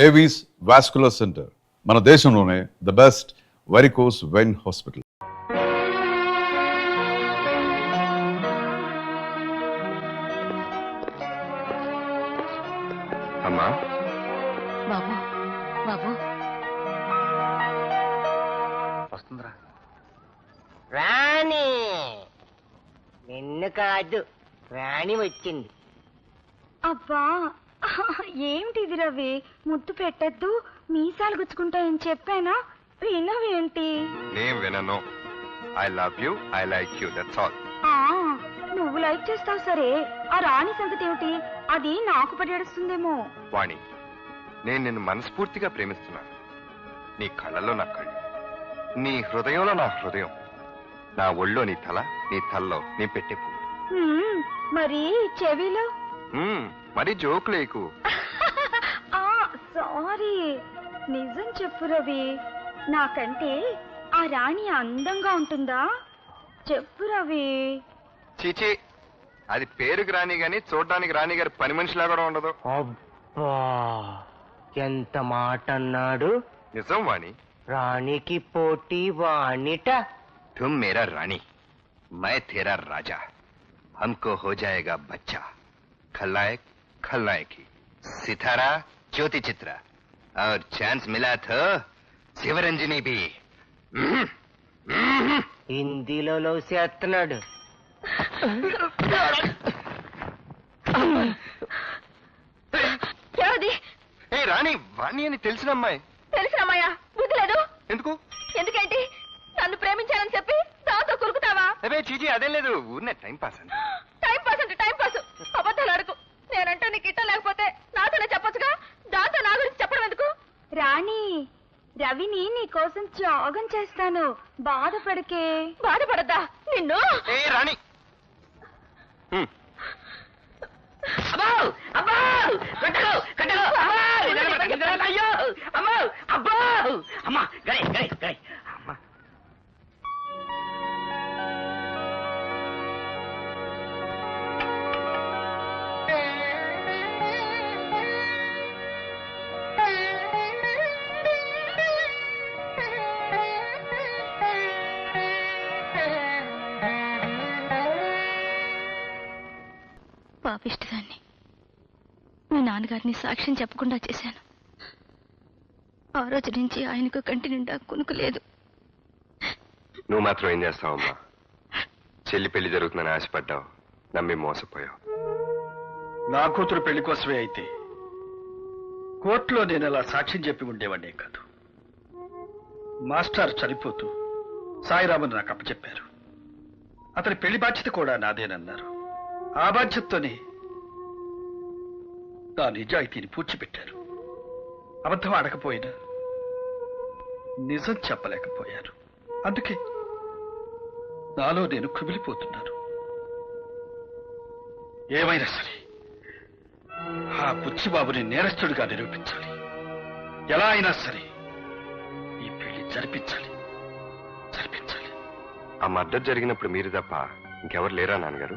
Avis vascular centre మన దేశంలోనే the best varicose vein hospital అమ్మా. బాబు బాబు. వస్తుందిరా. రాణి! నిన్ను కాదు రాణి వచ్చింది. అబ్బా ఏమిటిది రవి? ముద్దు పెట్టద్దు మీసాలు గుచ్చుకుంటాయని చెప్పానా? వినవేంటి? నేను వినను. I love you I like you that's all ఆ, నువ్వు లైక్ చేస్తావు సరే. ఆ రాణి సంగతి ఏమిటి? అది నాకు పడేస్తుందేమో వాణి నేను నిన్ను మనస్ఫూర్తిగా ప్రేమిస్తున్నాను. నీ కళ్ళలో నా కళ్ళు నీ హృదయంలో నా హృదయం నా ఒళ్ళో నీ తల నీ తల్లో నీ పెట్టే పువ్వు. మరి చెవిలో మరి జోక్ లేకు. సారీ నిజం చెప్పు రవి. నాకంటే ఆ రాణి అందంగా ఉంటుందా? చెప్పు రవి. చిచి అది పేరుకి రాణి గాని చూడడానికి రాణి గారి పని మనిషిలా కూడా ఉండదు. ఎంత మాట అన్నాడు? నిజం వాణి. రాణికి పోటీ వాణిట? తుమ్ మేరా రాణి మై తేరా రాజా హమ్కో హోజాయగా బచ్చా. खलनायक खलनायकी सितारा ज्योति चित्रा और चांस मिला तो शिवरंजनी भी हम्म, हम्म। హిందీలో లవ్ చేస్తున్నాడు ఎవరిది ఏ రాణి వాణి అని తెలిసిన అమ్మాయి తెలిసినమ్మయ్యా బుద్ధి లేదు ఎందుకు ఎందుకేంటి నన్ను ప్రేమించానని చెప్పి దాంతో కురుకుతావా అదే చీచి అదేం లేదు ఊరినే టైం పాస్ అని రాణి రవిని నీ కోసం త్యాగం చేస్తాను. బాధపడకే. బాధపడద్దా? నిన్ను? ఏ రాణి. హ్మ్. పాపిష్టదాన్ని నాన్నగారిని సాక్ష్యం చెప్పకుండా చేశాను. ఆ రోజు నుంచి ఆయనకు కంటి నిండా కునుకు లేదు. నువ్వు మాత్రం ఏం చేస్తావమ్మా? చెల్లి పెళ్ళి జరుగుతుందని ఆశపడ్డావు. నమ్మి మోసపోయావు. నా కూతురు పెళ్ళి కోసమే అయితే కోర్టులో నేను అలా సాక్ష్యం చెప్పి ఉండేవాడినే కాదు. మాస్టర్ చనిపోతూ సాయిరామన్ నాకు అప్పచెప్పారు. అతని పెళ్ళి బాధ్యత కూడా నాదేనన్నారు. ఆ బాధ్యతతోనే నా నిజాయితీని పూడ్చిపెట్టారు. అబద్ధం ఆడకపోయినా నిజం చెప్పలేకపోయారు. అందుకే నాలో నేను కుమిలిపోతున్నాను. ఏమైనా సరే ఆ బుచ్చిబాబుని నేరస్తుడిగా నిరూపించాలి. ఎలా అయినా సరే ఈ పెళ్ళి జరిపించాలి. జరిపించాలి. ఆ మర్డర్ జరిగినప్పుడు మీరు తప్ప ఇంకెవరు లేరా నాన్నగారు?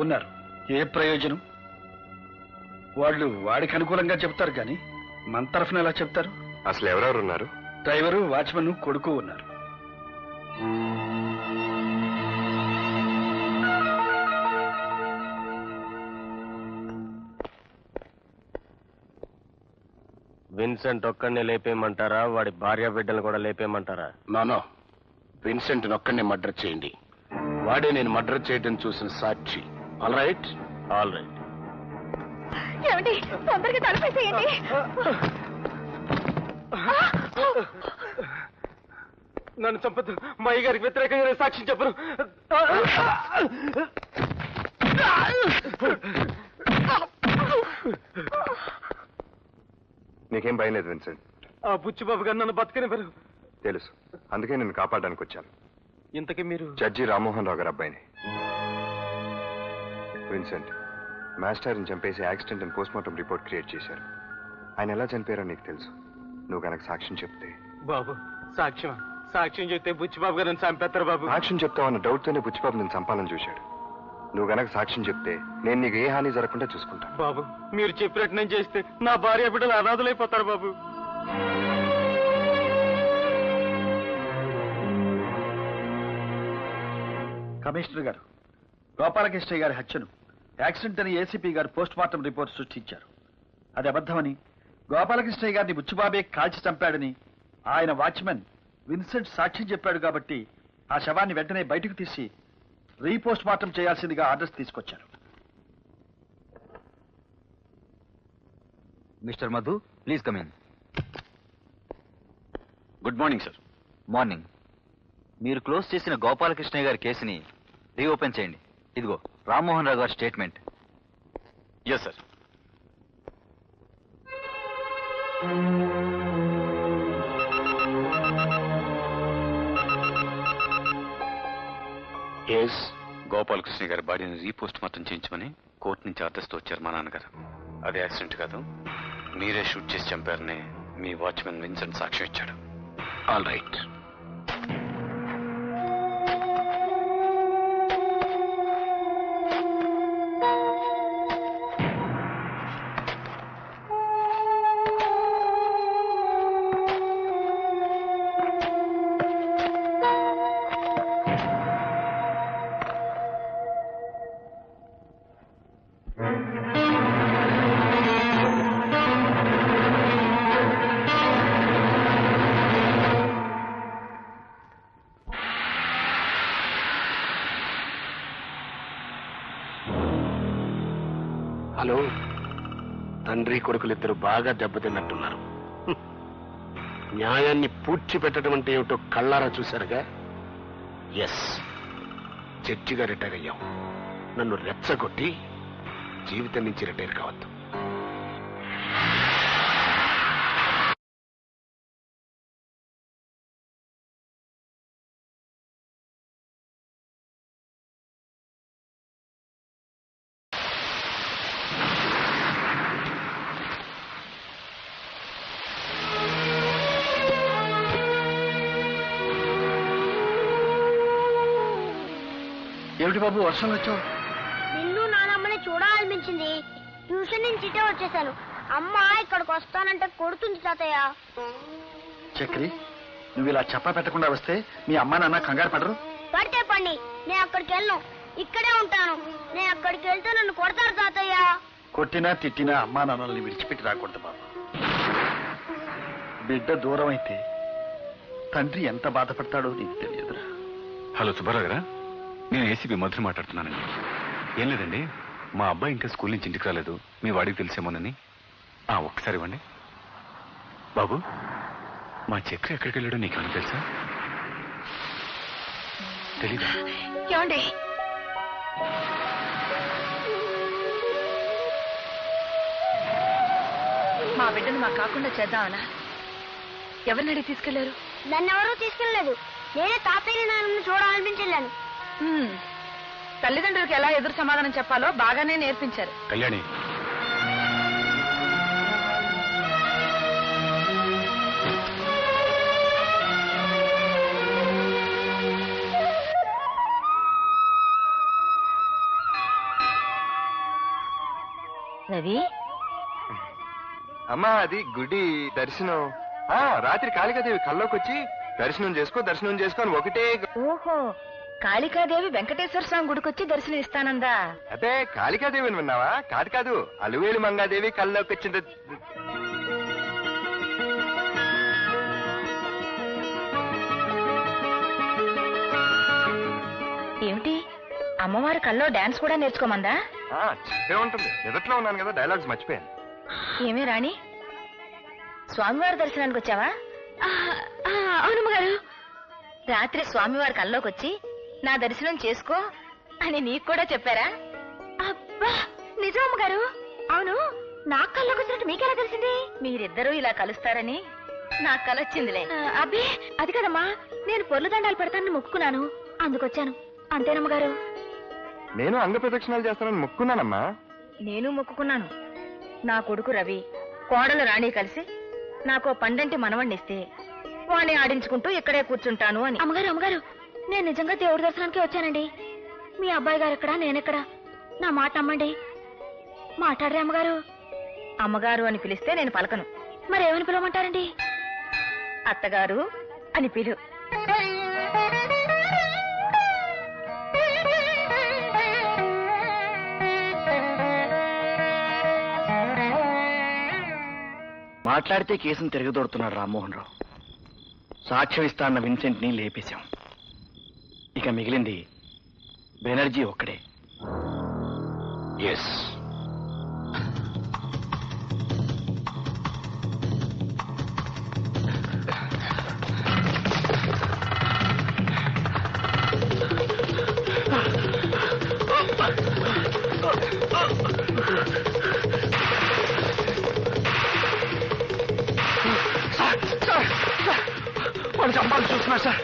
ఉన్నారు. ఏ ప్రయోజనం? వాళ్ళు వాడికి అనుకూలంగా చెప్తారు కానీ మన తరఫున ఎలా చెప్తారు? అసలు ఎవరెవరు ఉన్నారు డ్రైవరు వాచ్మన్ కొడుకు ఉన్నారు. విన్సెంట్ ఒక్కడిని లేపేయమంటారా? వాడి భార్య బిడ్డలు కూడా లేపేయమంటారా? నానో విన్సెంట్ ఒక్కడిని మర్డర్ చేయండి. వాడే నేను మర్డర్ చేయడం చూసిన సాక్షి. ఆల్ రైట్ ఆల్ రైట్ ఏమండి తొందరగా తలపేసేయండి నన్ను చంపదు మా గారికి వ్యతిరేకంగా సాక్ష్యం చెప్పను. నీకేం భయం లేదు విన్సెంట్. ఆ బుచ్చిబాబు గారు నన్ను బతకనివ్వరు తెలుసు. అందుకే నేను కాపాడడానికి వచ్చాను. ఇంతకీ మీరు జడ్జి రామ్మోహన్ రావు గారు అబ్బాయిని. విన్సెంట్ మాస్టర్ని చంపేసి యాక్సిడెంట్ అని పోస్ట్మార్టం రిపోర్ట్ క్రియేట్ చేశారు. ఆయన ఎలా చనిపోయారో నీకు తెలుసు. నువ్వు కనుక సాక్ష్యం చెప్తే. బాబు సాక్ష్యం. సాక్ష్యం చెప్తే బుచ్చిబాబు గారు చంపేస్తారు బాబు. సాక్ష్యం చెప్తావన్న డౌట్తోనే బుచ్చిబాబు నేను చంపాలని చూశాడు. నువ్వు గనక సాక్ష్యం చెప్తే నేను నీకు ఏ హాని జరగకుండా చూసుకుంటాను. బాబు మీరు చెప్పినట్టు నేను చేస్తే నా భార్య బిడ్డలు అనాథలైపోతారు బాబు. కమిషనర్ గారు గోపాలకృష్ణయ్య గారి హత్యను యాక్సిడెంట్ అని ACP garu post mortem report సృష్టించారు. అది అబద్ధమని గోపాలకృష్ణయ్య గారిని బుచ్చిబాబే కాల్చి చంపాడని ఆయన వాచ్మెన్ విన్సెంట్ సాక్ష్యం చెప్పాడు కాబట్టి ఆ శవాన్ని వెంటనే బయటకు తీసి రీపోస్ట్ మార్టం చేయాల్సిందిగా ఆర్డర్స్ తీసుకొచ్చారు. Mister Madhu please come in. Good morning sir. Morning. మీరు క్లోజ్ చేసిన గోపాలకృష్ణయ్య గారి కేసుని రీఓపెన్ చేయండి. ఇదిగో రామ్మోహన్ రావు గారి statement. Yes sir yes Gopalakrishna గారి బాడీని రీపోస్ట్ మార్టం చేయించమని కోర్టు నుంచి ఆర్డర్స్తో వచ్చారు మా నాన్నగారు. అది యాక్సిడెంట్ కాదు మీరే షూట్ చేసి చంపారని మీ వాచ్మెన్ విన్సెంట్ సాక్ష్యం ఇచ్చాడు. All right hello. తండ్రి కొడుకులిద్దరు బాగా దెబ్బతిన్నట్టున్నారు. న్యాయాన్ని పూడ్చి పెట్టడం అంటే ఏమిటో కళ్ళారా చూశారుగా? ఎస్ జడ్జిగా రిటైర్ అయ్యాం. నన్ను రెచ్చగొట్టి జీవితం నుంచి రిటైర్ కావద్దు. ఏమిటి బాబు వర్షం వచ్చావు నిన్ను నానమ్మని చూడాలనిపించింది. ట్యూషన్ నుంచి ఇటే వచ్చేసాను. అమ్మ ఇక్కడికి వస్తానంటే కొడుతుంది తాతయ్య. చక్రి నువ్వు ఇలా చెప్ప పెట్టకుండా వస్తే మీ అమ్మా నాన్న కంగారు పడరు? పడితే పండి నేను అక్కడికి వెళ్ళను. ఇక్కడే ఉంటాను. నేను అక్కడికి వెళ్తే నన్ను కొడతారు తాతయ్య. కొట్టినా తిట్టినా అమ్మా నాన్నల్ని విడిచిపెట్టి రాకూడదు బాబు. బిడ్డ దూరం అయితే తండ్రి ఎంత బాధపడతాడో నీకు తెలియదురా. హలో సుబ్బారావు గారా. నేను ఏసీపీ మధుర మాట్లాడుతున్నానండి. ఏం లేదండి మా అబ్బాయి ఇంకా స్కూల్ నుంచి ఇంటికి రాలేదు మీ వాడికి తెలిసేమోనని. ఆ ఒక్కసారి ఇవ్వండి. బాబు మా చక్రి ఎక్కడికి వెళ్ళాడో నీకేమైనా తెలుసా? తెలీదా? ఏమండి? మా బిడ్డను మా కాకుండా చేద్దామనా? ఎవరిని అడిగి తీసుకెళ్ళారు? నన్ను ఎవరూ తీసుకెళ్ళలేదు. నేనే తాతయ్య నాన్నని చూడాలనిపించలేను తల్లిదండ్రులకు ఎలా ఎదురు సమాధానం చెప్పాలో బాగానే నేర్పించారు. కళ్యాణి. రవి? అమ్మా అది గుడి దర్శనం. ఆ రాత్రి కాళికాదేవి కల్లోకి వచ్చి దర్శనం చేసుకో దర్శనం చేసుకో అని ఒకటే ఓహో కాళికాదేవి వెంకటేశ్వర స్వామి గుడికొచ్చి దర్శనం ఇస్తానందా అదే కాళికాదేవిని విన్నావా? కాదు కాదు. అలువేలు మంగాదేవి కల్లోకి వచ్చింది. ఏమిటి? అమ్మవారి కల్లో డాన్స్ కూడా నేర్చుకోమందా? చెప్పే ఉంటుంది. నిదట్లో ఉన్నాను కదా డైలాగ్స్ మర్చిపోయాను. ఏమే రాణి? స్వామివారి దర్శనానికి వచ్చావా అవునమ్మ గారు రాత్రి స్వామివారి కల్లోకి వచ్చి నా దర్శనం చేసుకో అని నీకు కూడా చెప్పారా? అబ్బా! నిజం గారు అవును నా కల్లోకి వచ్చినట్టు మీకెలా తెలిసింది? మీరిద్దరూ ఇలా కలుస్తారని నాకు కలొచ్చిందిలే అబ్బే అది కదమ్మా. నేను పొర్లు దండాలు పెడతానని మొక్కుకున్నాను. అందుకొచ్చాను. అంతేనమ్మ గారు నేను అంగ ప్రదక్షిణాలు చేస్తానని మొక్కున్నానమ్మా. నేను మొక్కుకున్నాను. నా కొడుకు రవి కోడలు రాణి కలిసి నాకు పండంటి మనవణ్ణిస్తే వాణ్ణి ఆడించుకుంటూ ఇక్కడే కూర్చుంటాను అని. అమ్మగారు అమ్మగారు నేను నిజంగా దేవుడి దర్శనానికి వచ్చానండి. మీ అబ్బాయి గారు ఎక్కడా? నేనెక్కడా? నా మాట నమ్మండి. మాట్లాడరే అమ్మగారు. అమ్మగారు అని పిలిస్తే నేను పలకను. మరేమని పిలవమంటారండి? అత్తగారు అని పిలు. మాట్లాడితే కేసును తిరగదోడుతున్నాడు రామ్మోహన్ రావు. సాక్ష్యం ఇస్తా అన్న విన్సెంట్ని లేపేశాం. ఇక మిగిలింది బెనర్జీ ఒక్కడే. ఎస్ వాడు చంపాలని చూస్తున్నా సార్.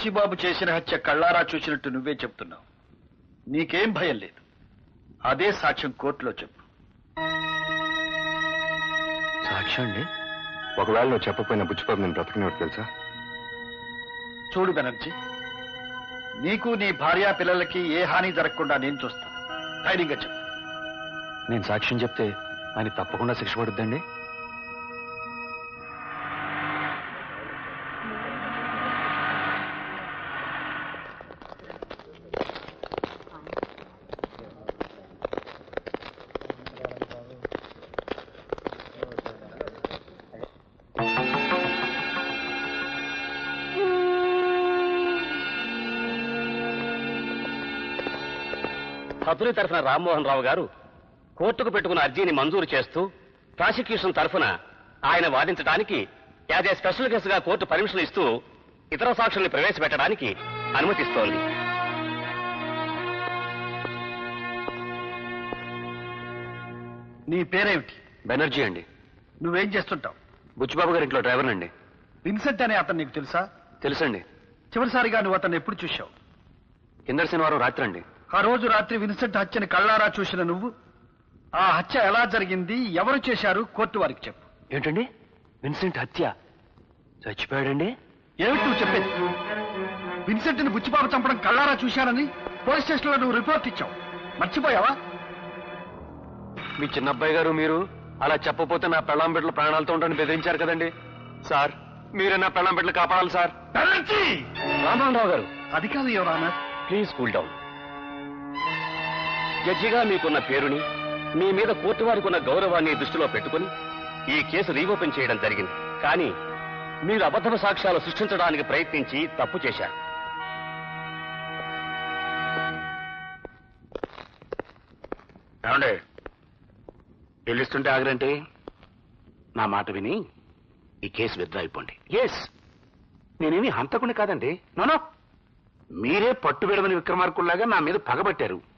బుచ్చిబాబు చేసిన హత్య కళ్ళారా చూసినట్టు నువ్వే చెప్తున్నావు. నీకేం భయం లేదు. అదే సాక్ష్యం కోర్టులో చెప్పు. సాక్ష్యం అండి? ఒకవేళ నువ్వు చెప్పకపోయిన బుచ్చిబాబు నేను బ్రతకనివాడు తెలుసా? చూడు బెనర్జీ నీకు నీ భార్యా పిల్లలకి ఏ హాని జరగకుండా నేను చూస్తాను. ధైర్యంగా చెప్పు. నేను సాక్ష్యం చెప్తే ఆయన తప్పకుండా శిక్ష పడుద్దండి? హతుని తరఫున రామ్మోహన్ రావు గారు కోర్టుకు పెట్టుకున్న అర్జీని మంజూరు చేస్తూ ప్రాసిక్యూషన్ తరఫున ఆయన వాదించడానికి యాజ్ ఏ స్పెషల్ కేసుగా కోర్టు పర్మిషన్ ఇస్తూ ఇతర సాక్షుల్ని ప్రవేశపెట్టడానికి అనుమతిస్తోంది. నీ పేరేమిటి? బెనర్జీ అండి. నువ్వేం చేస్తుంటావు? బుచ్చిబాబు గారి ఇంట్లో డ్రైవర్ అండి. విన్సెంట్ అనే అతను నీకు తెలుసా? తెలుసండి. చివరిసారిగా నువ్వు అతను ఎప్పుడు చూశావు? కిందటి శనివారం రాత్రి అండి ఆ రోజు రాత్రి విన్సెంట్ హత్యని కళ్ళారా చూసిన నువ్వు? ఆ హత్య ఎలా జరిగింది? ఎవరు చేశారు? కోర్టు వారికి చెప్పు. ఏంటండి విన్సెంట్ హత్య చచ్చిపోయాడండి? ఏమిటి నువ్వు చెప్పేది? విన్సెంట్ని బుచ్చిబాబు చంపడం కళ్ళారా చూశానని పోలీస్ స్టేషన్లో నువ్వు రిపోర్ట్ ఇచ్చావు. మర్చిపోయావా? మీ చిన్నబ్బాయి గారు మీరు అలా చెప్పపోతే నా పెళ్ళాం బిడ్డలు ప్రాణాలతో ఉంటాను బెదిరించారు కదండి. సార్ మీరే నా పెళ్ళాం బిడ్డలు కాపాడాలి సార్. బెనర్జీ! రామ్మోహన్ రావు గారు. అది కాదు ఎవరానా ప్లీజ్ కూల్ డౌన్. జడ్జిగా మీకున్న పేరుని మీ మీద కోర్టు వారికి ఉన్న గౌరవాన్ని దృష్టిలో పెట్టుకుని ఈ కేసు రీఓపెన్ చేయడం జరిగింది. కానీ మీరు అబద్ధపు సాక్ష్యాలు సృష్టించడానికి ప్రయత్నించి తప్పు చేశారు. ఏమండే? పిలుస్తుంటే ఆగరంటే నా మాట విని ఈ కేసు విత్డ్రా అయిపోండి. ఎస్ నేనేమి హంతకుని కాదండి. నోనో మీరే పట్టు విడవని విక్రమార్కుల్లాగా నా మీద పగబట్టారు.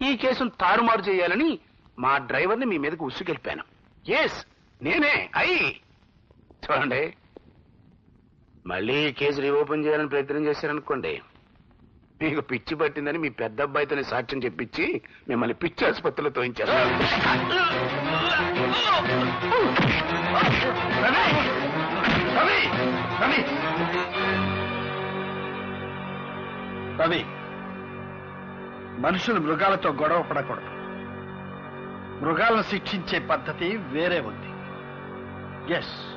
ఈ కేసును తారుమారు చేయాలని మా డ్రైవర్ని మీ మీదకు ఉసుకెళ్ళిపాను ఎస్ నేనే అయి చూడండి. మళ్ళీ ఈ కేసు రీఓపెన్ చేయాలని ప్రయత్నం చేశారనుకోండి మీకు పిచ్చి పట్టిందని మీ పెద్ద అబ్బాయితోనే సాక్ష్యం చెప్పించి మిమ్మల్ని పిచ్చి ఆసుపత్రిలో తోయించారు. రవి! మనుషులు మృగాలతో గొడవ పడకూడదు. మృగాలను శిక్షించే పద్ధతి వేరే ఉంది. ఎస్